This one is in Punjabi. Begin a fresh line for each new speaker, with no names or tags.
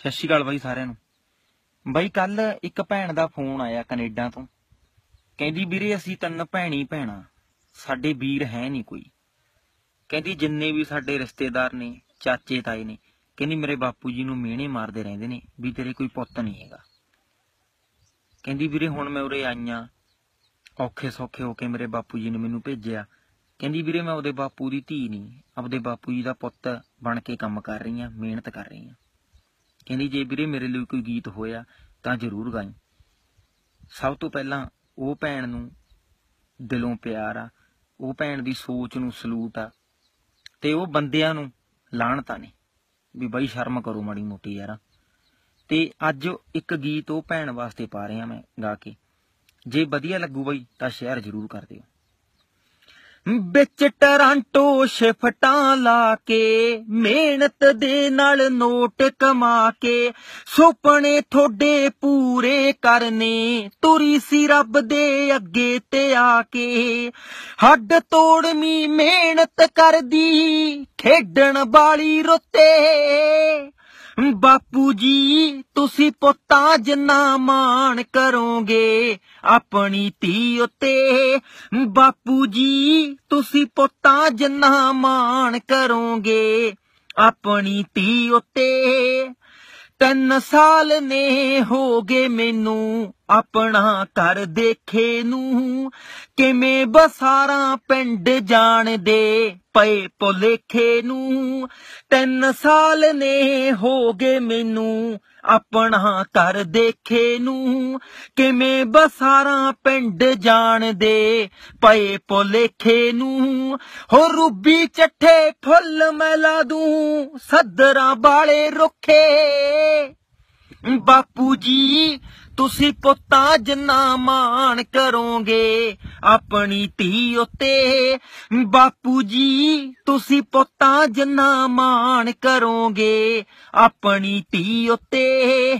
ਸਤਿ ਸ਼੍ਰੀ ਅਕਾਲ ਬਾਈ ਸਾਰਿਆਂ ਨੂੰ। ਬਾਈ ਕੱਲ ਇੱਕ ਭੈਣ ਦਾ ਫੋਨ ਆਇਆ ਕੈਨੇਡਾ ਤੋਂ। ਕਹਿੰਦੀ, ਵੀਰੇ ਅਸੀਂ ਤਿੰਨ ਭੈਣੀ ਭੈਣਾਂ, ਸਾਡੇ ਵੀਰ ਹੈ ਨਹੀਂ ਕੋਈ। ਕਹਿੰਦੀ, ਜਿੰਨੇ ਵੀ ਸਾਡੇ ਰਿਸ਼ਤੇਦਾਰ ਨੇ, ਚਾਚੇ, ਤਾਏ ਨੇ, ਕਹਿੰਦੀ, ਮੇਰੇ ਬਾਪੂ ਜੀ ਨੂੰ ਮਿਹਣੇ ਮਾਰਦੇ ਰਹਿੰਦੇ ਨੇ ਵੀ ਤੇਰੇ ਕੋਈ ਪੁੱਤ ਨਹੀਂ ਹੈਗਾ। ਕਹਿੰਦੀ, ਵੀਰੇ ਹੁਣ ਮੈਂ ਉਰੇ ਆਈਆਂ, ਔਖੇ ਸੌਖੇ ਹੋ ਕੇ ਮੇਰੇ ਬਾਪੂ ਜੀ ਨੇ ਮੈਨੂੰ ਭੇਜਿਆ। ਕਹਿੰਦੀ, ਵੀਰੇ ਮੈਂ ਉਹਦੇ ਬਾਪੂ ਦੀ ਧੀ ਨਹੀਂ, ਆਪਦੇ ਬਾਪੂ ਜੀ ਦਾ ਪੁੱਤ ਬਣ ਕੇ ਕੰਮ ਕਰ ਰਹੀ ਹਾਂ ਮਿਹਨਤ ਕਰ ਰਹੀ ਹਾਂ ਕਹਿੰਦੀ, ਜੇ ਵੀਰੇ ਮੇਰੇ ਲਈ ਕੋਈ ਗੀਤ ਹੋਇਆ ਤਾਂ ਜ਼ਰੂਰ ਗਾਈ। ਸਭ ਤੋਂ ਪਹਿਲਾਂ ਉਹ ਭੈਣ ਨੂੰ ਦਿਲੋਂ ਪਿਆਰ ਆ, ਉਹ ਭੈਣ ਦੀ ਸੋਚ ਨੂੰ ਸਲੂਟ ਆ, ਤੇ ਉਹ ਬੰਦਿਆਂ ਨੂੰ ਲਾਣਤਾ ਨੇ, ਵੀ ਬਾਈ ਸ਼ਰਮ ਕਰੋ ਮਾੜੀ ਮੋਟੀ ਯਾਰ। ਤੇ ਅੱਜ ਇੱਕ ਗੀਤ ਉਹ ਭੈਣ ਵਾਸਤੇ ਪਾ ਰਿਹਾ ਮੈਂ ਗਾ ਕੇ। ਜੇ ਵਧੀਆ ਲੱਗੂ ਬਾਈ ਤਾਂ ਸ਼ੇਅਰ ਜ਼ਰੂਰ ਕਰ ਦਿਓ। ਵਿੱਚ ਟਰਾਂਟੋ ਸ਼ਿਫਟਾਂ ਲਾ ਕੇ, ਮਿਹਨਤ ਦੇ ਨਾਲ ਨੋਟ ਕਮਾ ਕੇ, ਸੁਪਨੇ ਥੋੜੇ ਪੂਰੇ ਕਰਨੇ, ਤੁਰੀ ਸੀ ਰੱਬ ਦੇ ਅੱਗੇ ਤੇ ਆ ਕੇ। ਹੱਡ ਤੋੜਮੀ ਮਿਹਨਤ ਕਰਦੀ, ਖੇਡਣ ਵਾਲੀ ਰੁੱਤੇ। ਬਾਪੂ ਜੀ ਤੁਸੀਂ ਪੁੱਤਾਂ ਜਿੰਨਾ ਮਾਣ ਕਰੋਗੇ, ਆਪਣੀ ਧੀ ਉਤੇ। ਬਾਪੂ ਜੀ ਤੁਸੀਂ ਪੁੱਤਾਂ ਜਿੰਨਾ ਮਾਣ ਕਰੋਗੇ, ਆਪਣੀ ਧੀ ਉਤੇ। ਤਿੰਨ ਸਾਲ ਨੇ ਹੋ ਗਏ ਮੈਨੂੰ ਆਪਣਾ ਘਰ ਦੇਖੇ ਨੂੰ। ਕਿਵੇਂ ਬਸਾਰਾਂ ਪਿੰਡ ਜਾਣਦੇ ਪਏ ਭੁਲੇਖੇ ਨੂੰ। ਤਿੰਨ ਸਾਲ ਨੇ ਹੋ ਗਏ ਮੈਨੂੰ ਆਪਣਾ ਘਰ ਦੇਖੇ ਨੂੰ। ਕਿਵੇਂ ਬਸਾਰਾਂ ਪਿੰਡ ਜਾਣਦੇ, ਪਏ ਭੁਲੇਖੇ ਨੂੰ। ਹੋ ਰੂਬੀ ਚੱਠੇ ਫੁੱਲ ਮਲਾ ਲਾ ਦੂੰ, ਸੱਦਰਾਂ ਵਾਲੇ ਰੁੱਖੇ। ਬਾਪੂ ਜੀ, ਤੁਸੀਂ ਪੁੱਤਾਂ ਜਿੰਨਾ ਮਾਣ ਕਰੋਗੇ ਆਪਣੀ ਧੀ ਉਤੇ। ਬਾਪੂ ਜੀ ਤੁਸੀਂ ਪੁੱਤਾਂ ਜਿੰਨਾ ਮਾਣ ਕਰੋਗੇ। ਆਪਣੀ ਧੀ ਉਤੇ